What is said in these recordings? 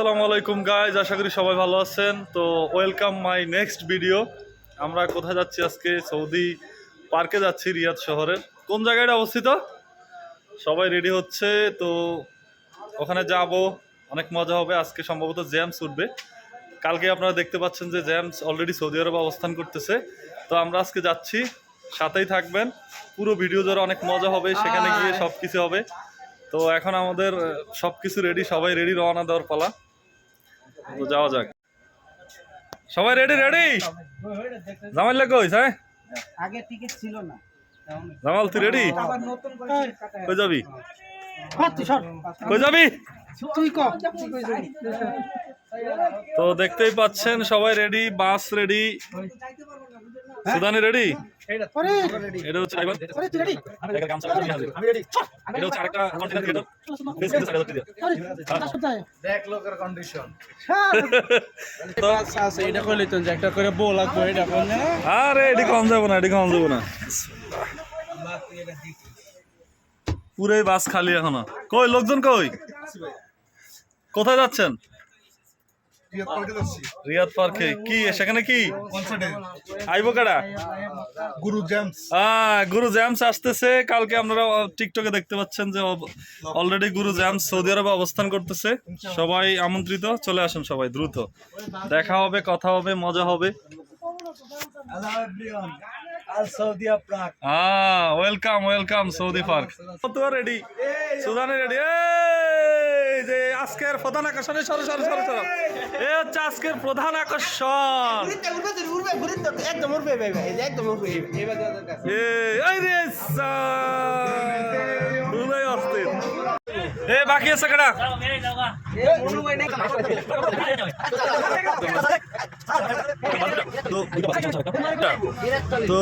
আসসালামু আলাইকুম গাইজ আশা করি সবাই ভালো আছেন। তো ওয়েলকাম মাই নেক্সট ভিডিও আমরা কোথায় যাচ্ছি আজকে? সৌদি পার্কে যাচ্ছি রিয়াদ শহরের কোন জায়গাটা অবস্থিত? সবাই রেডি হচ্ছে তো ওখানে যাব। অনেক মজা হবে। আজকে সম্ভবত জ্যামস উঠবে। কালকে আপনারা দেখতে পাচ্ছেন যে জ্যামস অলরেডি সৌদি আরবে অবস্থান করতেছে। তো আমরা আজকে যাচ্ছি সাথেই থাকবেন। পুরো ভিডিও জোরে অনেক মজা হবে সেখানে গিয়ে সব কিছু হবে। তো এখন আমাদের সব কিছু রেডি সবাই রেডি রওনা দেওয়ার পালা। তো যাওয়া যাক। সবাই রেডি রেডি জামাল লাগো হ্যাঁ? আগে টিকিট ছিল না। জামাল তুই রেডি আবার নতুন করে টিকিট কাটায়। কই? যাবি? কই যাবি? তুই ক? তো দেখতেই পাচ্ছেন সবাই রেডি বাস রেডি সুদানি রেডি এটা হচ্ছে আইবার ওরে, তুই ready? এটা হচ্ছে আরেকটা কন্টেনার ক্রিয়েটর বেশ কিছু সাইজ দিয়ে ওরে, দাস কোথায়? দেখ। লোকের কন্ডিশন তো আছে এটা কইলে তো যে একটা করে বউ লাগবে এটা কোন না? আরে এটি কম যাব না এটি কম যাব না। পুরাই বাস খালি এখনও। কই লোকজন কই? কোথায় যাচ্ছেন? রিয়াদ পার্কে কি সেখানে কি? আইবো কারা? গুরু জেমস। আহ, গুরু জ্যামস আসতেছে। কালকে আপনারা টিকটকে দেখতে পাচ্ছেন যে অলরেডি গুরু জ্যামস সৌদি আরবে অবস্থান করতেছে। সবাই আমন্ত্রিত। চলে আসুন সবাই দ্রুত। দেখা হবে কথা হবে মজা হবে। Saudi welcome welcome Saudi park তো রেডি সুদানে রেডি এই যে আজকের প্রধান আকর্ষণে সরো সরো সরো সরো। এ হচ্ছে আজকের প্রধান আকর্ষণ। একদম উঠবে ভাই ভাই একদম উঠবে এ এই রে সা অস্থির। এ বাকি আছে কেডা? তো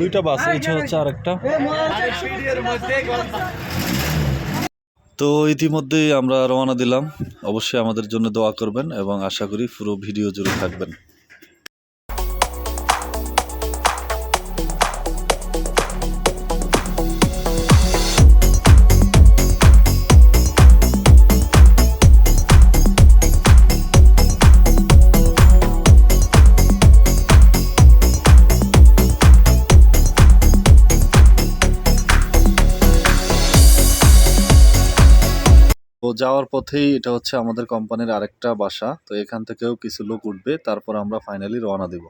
দুইটা বাস এই হচ্ছে আরেকটা। তো ইতিমধ্যেই আমরা রওনা দিলাম। অবশ্যই আমাদের জন্য দোয়া করবেন এবং আশা করি পুরো ভিডিও জুড়ে থাকবেন। তো যাওয়ার পথেই এটা হচ্ছে আমাদের কোম্পানির আরেকটা বাসা। তো এখান থেকেও কিছু লোক উঠবে, তারপর আমরা ফাইনালি রওনা দেব।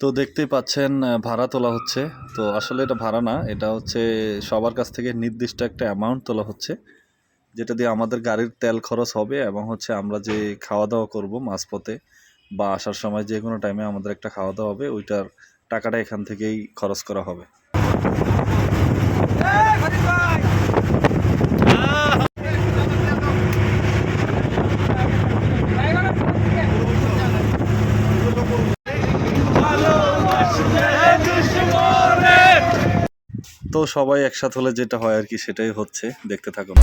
তো দেখতেই পাচ্ছেন ভাড়া তোলা হচ্ছে। তো আসলে এটা ভাড়া না, এটা হচ্ছে সবার কাছ থেকে নির্দিষ্ট একটা অ্যামাউন্ট তোলা হচ্ছে, যেটা দিয়ে আমাদের গাড়ির তেল খরচ হবে এবং হচ্ছে আমরা যে খাওয়া দাওয়া করব মাঝপথে বা আসার সময় যে কোনো টাইমে আমাদের একটা খাওয়া দাওয়া হবে, ওইটার টাকাটা এখান থেকেই খরচ করা হবে। তো সবাই একসাথে হলে যেটা হয় আর কি, সেটাই হচ্ছে। দেখতে থাকুন।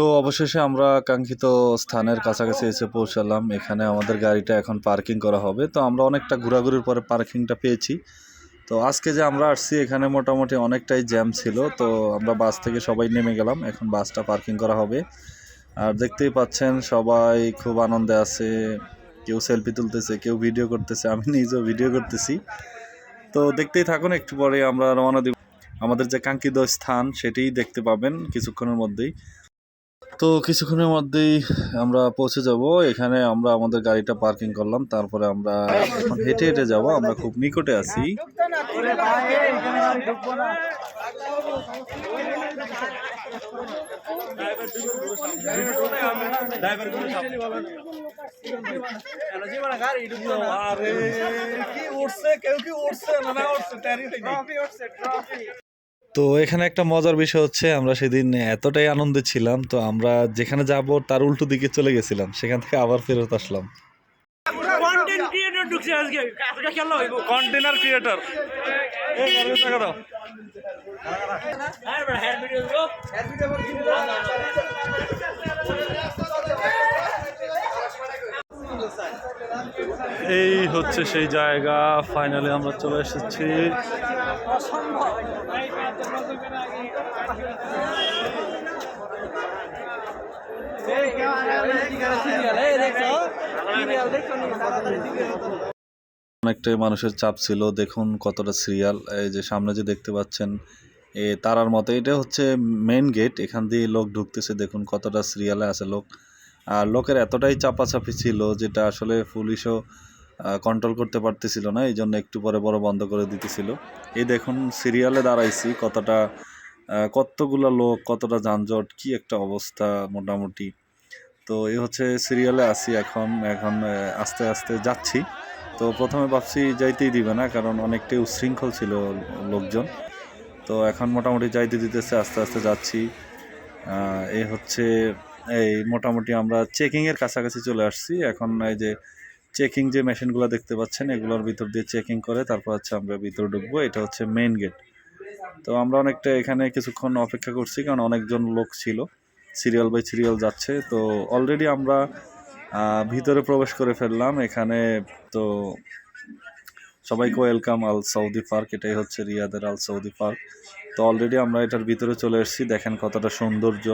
তো অবশেষে আমরা কাঙ্ক্ষিত স্থানের কাছাকাছি এসে পৌঁছালাম। এখানে আমাদের গাড়িটা এখন পার্কিং করা হবে। তো আমরা অনেকটা ঘোরাঘুরির পরে পার্কিংটা পেয়েছি। তো আজকে যে আমরা আসছি, এখানে মোটামুটি অনেকটাই জ্যাম ছিল। তো আমরা বাস থেকে সবাই নেমে গেলাম। এখন বাসটা পার্কিং করা হবে। আর দেখতেই পাচ্ছেন, সবাই খুব আনন্দে আছে। কেউ সেলফি তুলতেছে, কেউ ভিডিও করতেছে। আমি নিজেও ভিডিও করতেছি। তো দেখতেই থাকুন, একটু পরে আমরা রওনা দিব। আমাদের যে কাঙ্ক্ষিত স্থান, সেটিই দেখতে পাবেন কিছুক্ষণের মধ্যেই। তো কিছুক্ষণের মধ্যেই আমরা পৌঁছে যাব। এখানে আমরা আমাদের গাড়িটা পার্কিং করলাম তারপরে আমরা এখন হেঁটে হেঁটে যাব। আমরা খুব নিকটে আছি। কি উঠছে? কেউ কি উঠছে? না না উঠছে তো এখানে একটা মজার বিষয় হচ্ছে আমরা সেদিন এতটাই আনন্দে ছিলাম তো আমরা যেখানে যাব তার উল্টো দিকে চলে গেছিলাম সেখান থেকে আবার ফেরত আসলাম। কন্টেনার ক্রিয়েটর দাও হ্যাঁ বড় হ্যাঁ ভিডিও এই হচ্ছে সেই জায়গা। ফাইনালি আমরা চলে এসেছি। অনেকটাই মানুষের চাপ ছিল। দেখুন কতটা সিরিয়াল এই যে সামনে যে দেখতে পাচ্ছেন, এ তারার মতো। এটা হচ্ছে মেন গেট এখান দিয়ে লোক ঢুকতেছে। দেখুন কতটা সিরিয়ালে আছে লোক। আর লোকের এতটাই চাপাচাপি ছিল যেটা আসলে পুলিশও কন্ট্রোল করতে পারতেছিল না এই জন্য একটু পরে বড় বন্ধ করে দিতেছিল। এই দেখুন সিরিয়ালে দাঁড়াইছি, কতটা কতগুলা লোক, কতটা যানজট, কি একটা অবস্থা মোটামুটি। তো এই হচ্ছে সিরিয়ালে আছি এখন এখন আস্তে আস্তে যাচ্ছি। তো প্রথমে ভাবছি যাইতেই দিবে না, কারণ অনেকটাই উচ্ছৃঙ্খল ছিল লোকজন। তো এখন মোটামুটি যাইতে দিতেছে, আস্তে আস্তে যাচ্ছি। এই হচ্ছে, এই মোটামুটি আমরা চেকিংয়ের কাছাকাছি চলে আসছি। এখন এই যে চেকিং যে মেশিনগুলো দেখতে পাচ্ছেন, এগুলোর ভিতর দিয়ে চেকিং করে তারপর হচ্ছে আমরা ভিতরে ঢুকবো। এটা হচ্ছে মেইন গেট তো আমরা অনেকটা এখানে কিছুক্ষণ অপেক্ষা করছি, কারণ অনেকজন লোক ছিল। সিরিয়াল বাই সিরিয়াল যাচ্ছে। তো অলরেডি আমরা ভিতরে প্রবেশ করে ফেললাম। এখানে তো সবাইকে ওয়েলকাম আল সৌদি পার্ক। এটাই হচ্ছে রিয়াদের আল সৌদি পার্ক। তো অলরেডি আমরা এটার ভিতরে চলে এসেছি। দেখেন কতটা সৌন্দর্য।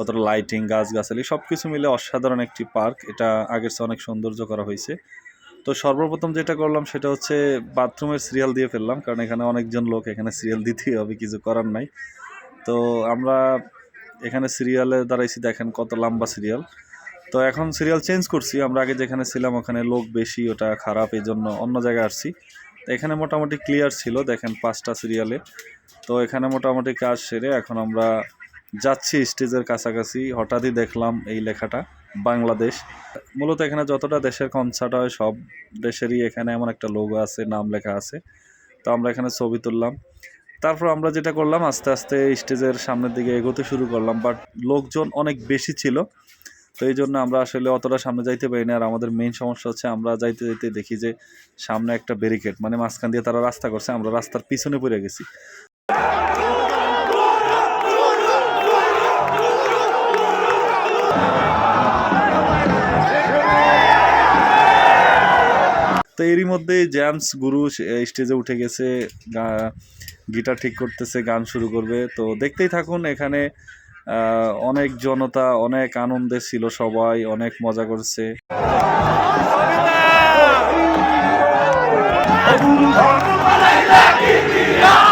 কতটা লাইটিং গাছগাছালি সব কিছু মিলে অসাধারণ একটি পার্ক এটা আগের চেয়ে অনেক সৌন্দর্য করা হয়েছে। তো সর্বপ্রথম যেটা করলাম সেটা হচ্ছে বাথরুমের সিরিয়াল দিয়ে ফেললাম, কারণ এখানে অনেকজন লোক এখানে সিরিয়াল দিতেই হবে, কিছু করার নাই। তো আমরা এখানে সিরিয়ালে দাঁড়াইছি, দেখেন কত লম্বা সিরিয়াল তো এখন সিরিয়াল চেঞ্জ করছি, আমরা আগে যেখানে ছিলাম ওখানে লোক বেশি, ওটা খারাপ এই জন্য অন্য জায়গায় আসছি। এখানে মোটামুটি ক্লিয়ার ছিল, দেখেন পাঁচটা সিরিয়ালে তো এখানে মোটামুটি কাজ সেরে এখন আমরা যাচ্ছি স্টেজের কাছাকাছি, হঠাৎই দেখলাম এই লেখাটা, বাংলাদেশ। মূলত এখানে যতটা দেশের কনসার্ট হয়, সব দেশেরই এখানে এমন একটা লোগো আছে, নাম লেখা আছে। তো আমরা এখানে ছবি তুললাম। তারপর আমরা যেটা করলাম, আস্তে আস্তে স্টেজের সামনের দিকে এগোতে শুরু করলাম বাট লোকজন অনেক বেশি ছিল। তো এই জন্য আমরা আসলে অতটা সামনে যাইতে পারি না। আর আমাদের মেইন সমস্যা হচ্ছে, আমরা যাইতে যাইতে দেখি যে সামনে একটা ব্যারিকেড মানে মাঝখান দিয়ে তারা রাস্তা করছে, আমরা রাস্তার পিছনে পড়ে গেছি। তো এরই মধ্যে জ্যামস গুরু স্টেজে উঠে গেছে গিটার ঠিক করতেছে, গান শুরু করবে তো দেখতেই থাকুন এখানে অনেক জনতা, অনেক আনন্দে ছিল সবাই, অনেক মজা করছে Yeah!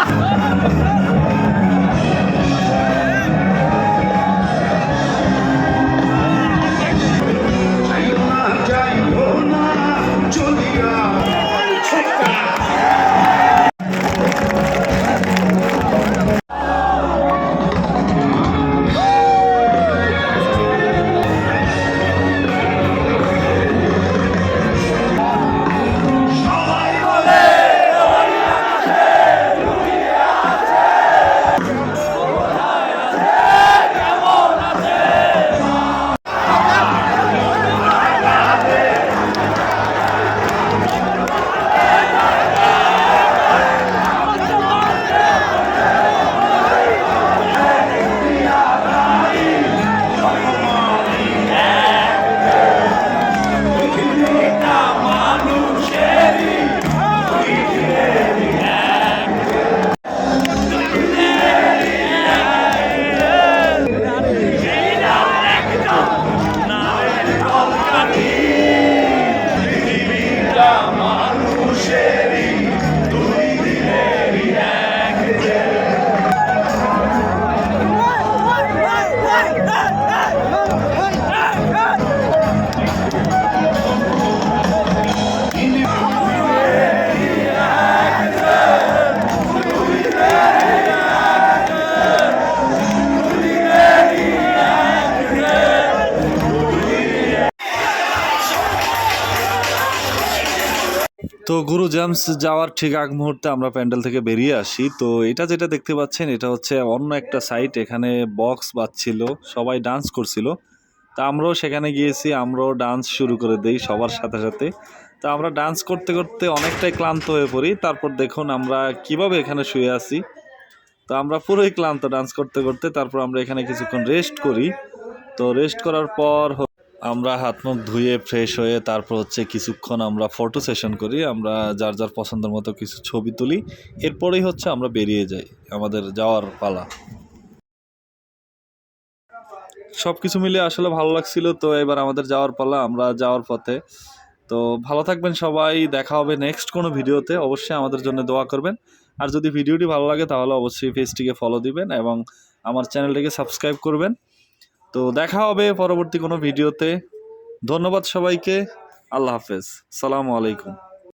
তো গুরু জামস যাওয়ার ঠিক আগ মুহূর্তে আমরা প্যান্ডেল থেকে বেরিয়ে আসি। তো এটা যেটা দেখতে পাচ্ছেন, এটা হচ্ছে অন্য একটা সাইট এখানে বক্স বাজছিল, সবাই ডান্স করছিল। তা আমরাও সেখানে গিয়েছি, আমরাও ডান্স শুরু করে দেই সবার সাথে সাথে। তো আমরা ডান্স করতে করতে অনেকটাই ক্লান্ত হয়ে পড়ি, তারপর দেখুন আমরা কীভাবে এখানে শুয়ে আছি। তো আমরা পুরোই ক্লান্ত ডান্স করতে করতে, তারপর আমরা এখানে কিছুক্ষণ রেস্ট করি। তো রেস্ট করার পর আমরা হাত মুখ ধুয়ে ফ্রেশ হয়ে তারপর হচ্ছে কিছুক্ষণ আমরা ফটো সেশন করি, আমরা যার যার পছন্দের মতো কিছু ছবি তুলি, এরপরেই হচ্ছে আমরা বেরিয়ে যাই আমাদের যাওয়ার পালা। সব কিছু মিলে আসলে ভালো লাগছিল, তো এবার আমাদের যাওয়ার পালা, আমরা যাওয়ার পথে। তো ভালো থাকবেন সবাই, দেখা হবে নেক্সট কোনো ভিডিওতে, অবশ্যই আমাদের জন্য দোয়া করবেন। আর যদি ভিডিওটি ভালো লাগে তাহলে অবশ্যই পেজটিকে ফলো দিবেন এবং আমার চ্যানেলটিকে সাবস্ক্রাইব করবেন। তো দেখা হবে পরবর্তী কোনো ভিডিওতে। ধন্যবাদ সবাইকে। আল্লাহ হাফেজ। সালামু আলাইকুম।